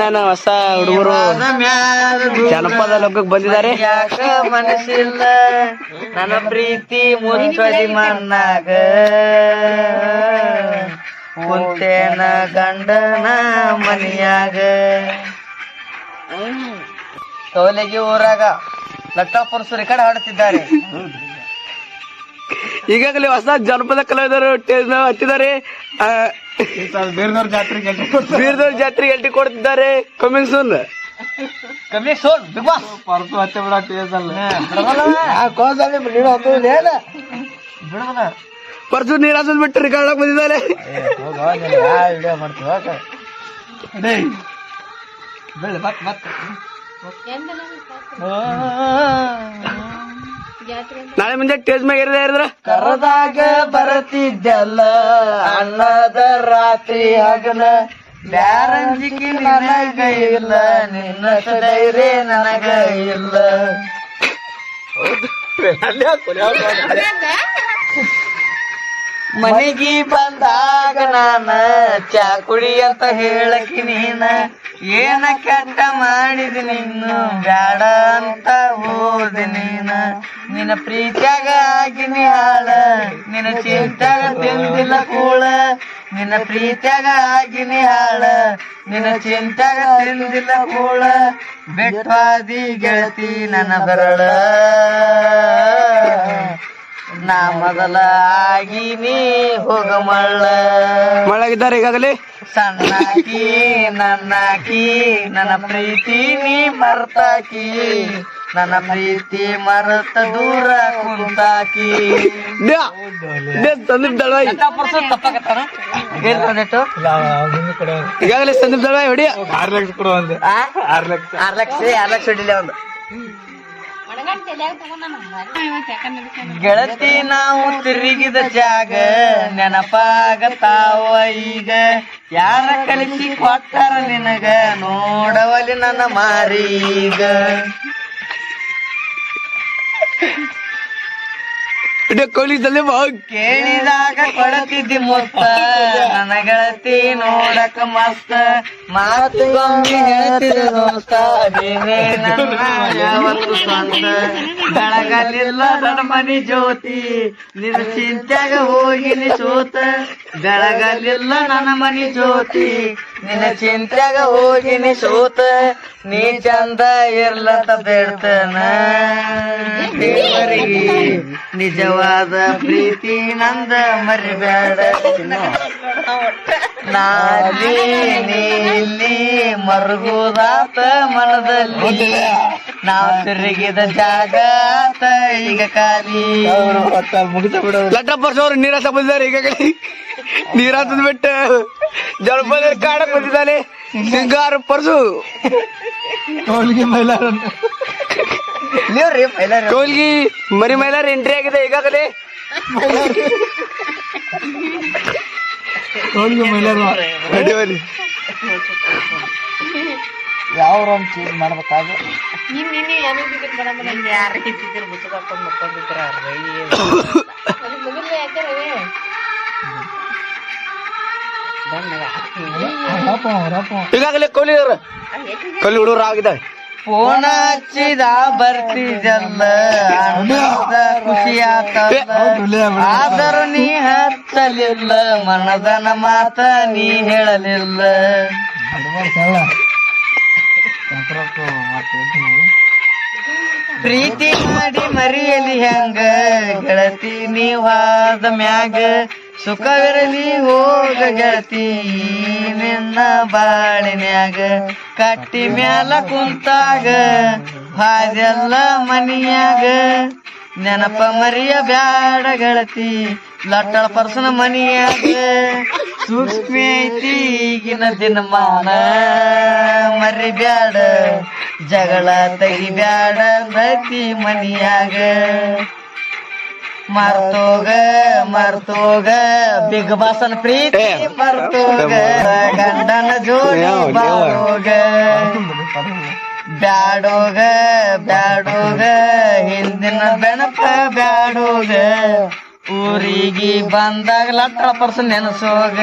ನಾನು ಹೊಸ ಹುಡುಗರು. ಜನಪದ ಲೋಕಕ್ಕೆ ಬಂದಿದ್ದಾರೆ. ಯಾಕ ಮನಸ್ಸಿಲ್ಲ ನನ್ನ ಪ್ರೀತಿ ಮುಂಚಿ ಮನ್ನಾಗ ಕುಂತೇನ ಗಂಡನ ಮನಿಯಾಗ. ಕೌಲಿಗೆ ಊರಾಗ ಲಟ್ಟಾಪುರುಷರು ರೆಕಾರ್ಡ್ ಕಡೆ ಹಾಡುತ್ತಿದ್ದಾರೆ. ಈಗಾಗಲೇ ಹೊಸ ಜನಪದ ಕಲಾವಿದರು ಹತ್ತಿದ್ದಾರೆ ಬೇರೆದವ್ರ ಜಾತ್ರೆಗೆ ಬೀರ್ದವ್ರ ಜಾತ್ರೆಗೆ ಎಲ್ಟಿ ಕೊಡ್ತಿದ್ದಾರೆ? Coming soon. Coming soon Bigg Boss. Purse ಹಚ್ಚ ಬಿಡ ಬಿಡೋದ ಪರ್ಸು ನೀರ್ ಹಾಸೋದ್ ಬಿಟ್ಟು ರಿಕಾರ್ಡ್ ಬಂದಿದ್ದಾರೆ ವಿಡಿಯೋ ಮಾಡ್ತೀವ ಬೆಳ್ಳಿ ಬತ್ ಬತ್ ನಾಳೆ ಮುಂದೆ ಟೇಜ್ ಮ್ಯಾಗ ಏರಿದ್ರ ಕರದಾಗ ಬರತಿದ್ದಲ್ಲ ಅನ್ನದ ರಾತ್ರಿ ಹಗಲ. ಬ್ಯಾರಂಜಿಗೆ ನನಗ ಇಲ್ಲ ನಿನ್ನ ಧೈರ್ಯ ನನಗ ಇಲ್ಲ. ಮನೆಗೆ ಬಂದಾಗ ನಾನ ಚಾ ಕುಡಿ ಅಂತ ಹೇಳಕಿ ನೀನ, ಏನ ಕೆಟ್ಟ ಮಾಡಿದ ನೀನು ಬ್ಯಾಡ ಅಂತ ಹೋದೆ ನೀನ. ನಿನ್ನ ಪ್ರೀತಿಯಾಗ ಆಗಿನಿ ಹಾಳ ನಿನ್ನ ಚಿಂತ್ಯಾಗ ತಿಳಿದಿಲ್ಲ ಕೂಳ. ನಿನ್ನ ಪ್ರೀತಿಯಾಗ ಆಗಿನಿ ಹಾಳ ನಿನ್ನ ಚಿಂತ್ಯಾಗ ತಿಳಿದಿಲ್ಲ ಕೂಳ. ಬೆಟ್ಟಾದಿ ಗೆಳತಿ ನನ್ನ ಬೆರಳ. ನಾ ಮೊದಲ ಆಗಿನಿ ಹೋಗ ಮಳ್ಳ. ಮಳಗಿದ್ದಾರೆ ಈಗಾಗಲೇ? ಸಣ್ಣಾಕಿ ನನ್ನಾಕಿ ನನ್ನ ಪ್ರೀತಿ ನೀ ಮರ್ತಾಕಿ. ನನ್ನ ಪ್ರೀತಿ ಮರತ ದೂರ ಕುಂತಾಕಿ. ಸಂದೀಪ್ ದಳವಾಯಿ ಈಗಾಗಲೇ ಸಂದೀಪ್ ದಳವಾಯಿ ಹೊಡಿ ಆರ್ ಲಕ್ಷ. ಆರ್ ಲಕ್ಷ ಆರ್ ಲಕ್ಷ ಹೊಡಿಲೇ ಒಂದು. ಗೆಳತಿ ನಾವು ತಿರುಗಿದ ಜಾಗ ನೆನಪಾಗತಾವ ಈಗ. ಯಾರ ಕಲಿಸಿ ಕೊಟ್ಟಾರ ನಿನಗ? ನೋಡವಲಿ ನನ್ನ ಮಾರೀಗ ಹೋಗ್. ಕೇಳಿದಾಗ ಕೊಡತಿದ್ದಿ ಮುತ್ತ. ನನ್ನ ಗೆಳತಿ ನೋಡಕ ಮಸ್ತ. ಮಾತು ಗೊಂಬಿ ಹೇಳ್ತಿರ ದೋಸ್ತ ನೀನೇ ನನ್ನ ಯಾವತ್ತು ಸ್ವಂತ ಬೆಳಗಲಿಲ್ಲ ನನ್ನ ಮನಿ ಜ್ಯೋತಿ. ನಿನ್ನ ಚಿಂತ್ಯಾಗ ಹೋಗಿನಿ ಸೋತ. ಬೆಳಗಲಿಲ್ಲ ನನ್ನ ಮನಿ ಜ್ಯೋತಿ. ನಿನ್ನ ಚಿಂತ್ಯಾಗ ಹೋಗಿನಿ ಸೋತ. ನೀ ಚಂದ ಇರ್ಲತ್ತ ಬೇಡ್ತನ. ದೇವರಿಗೆ ನಿಜವಾದ ಪ್ರೀತಿ ನಂದ ಮರಿಬೇಡ. ನಾಲಿ ನೀಲಿ ಮರುಗುದಾತ ಮನದಲ್ಲಿ ನಾವು ತಿರುಗಿದ ಜಾಗ ಆತ ಈಗ ಖಾಲಿ. ಮುಗಿತ ಬಿಡು. ಲಟ್ಟ ಪರ್ಸು ನೀರಾಸ ಬಂದಿದ್ದಾರೆ ಈಗ ನೀರ್ ಹಾಸದ್ ಬಿಟ್ಟು ಜನಪದ ಕಾಡ ಬಂದಿದ್ದಾನೆ. ಸಿಂಗಾರ ಪರ್ಸು. ಟೋಲ್ಗಿ ಮೈಲಾರ. ಕೋಲ್ಗಿ ಮರಿ ಮೈಲಾರ ಎಂಟ್ರಿ ಆಗಿದೆ ಈಗಾಗಲೇ ಬನ್ನಿ. ಯಾವ ರೂಮ್ ಚೇಂಜ್ ಮಾಡ್ಬೇಕಾದ್ರೆ? ಈಗಾಗಲೇ ಕೊಹ್ಲಿ ಅವರು. ಕೊಹ್ಲಿ ಹುಡುಗರು ಆಗಿದ್ದಾರೆ. ಫೋನ್ ಹಚ್ಚಿದ ಬರ್ತಿದಲ್ಲ ಅನ್ನದ ಖುಷಿ ಆದರೂ ನೀ ಹತ್ತಲಿಲ್ಲ, ಮನದನ ಮಾತ ನೀ ಹೇಳಲಿಲ್ಲ. ಪ್ರೀತಿ ಮಾಡಿ ಮರಿಯಲಿ ಹೆಂಗ, ಗೆಳತಿ ನೀವಾದ ಮ್ಯಾಗ ಸುಖವಿರಲಿ ಹೋಗ ಗೆಳತಿ ನಿನ್ನ ಬಾಳಿನ್ಯಾಗ ಕಟ್ಟಿ ಮ್ಯಾಲ ಕುಂತಾಗ, ಹಾದೆಲ್ಲ ಮನಿಯಾಗ. ನೆನಪ ಮರಿಯ ಬ್ಯಾಡ ಗೆಳತಿ, ಲಟ್ಟಳ ಪರ್ಸನ ಮನಿಯಾಗ. ಸೂಕ್ಷ್ಮ ಐತಿ ಈಗಿನ ದಿನಮಾನ, ಮರಿ ಬ್ಯಾಡ, ಜಗಳ ತೆಗಿ ಬ್ಯಾಡ ಪ್ರತಿ ಮನಿಯಾಗ. ಮರ್ತೋಗ ಮರ್ತೋಗ ಬಿಗ್ ಬಾಸನ ಪ್ರೀತಿ ಬರ್ತೋಗ ಗಂಡನ ಜೋಡಿ ಬಾರೋಗ ಬ್ಯಾಡೋಗ ಬ್ಯಾಡೋಗ ಹಿಂದಿನ ಬೆಣಪ ಬ್ಯಾಡೋಗ ಊರಿಗೆ ಬಂದಾಗ ಲಟ್ಟ ಪರ್ಸನ್ ನೆನಸೋಗ.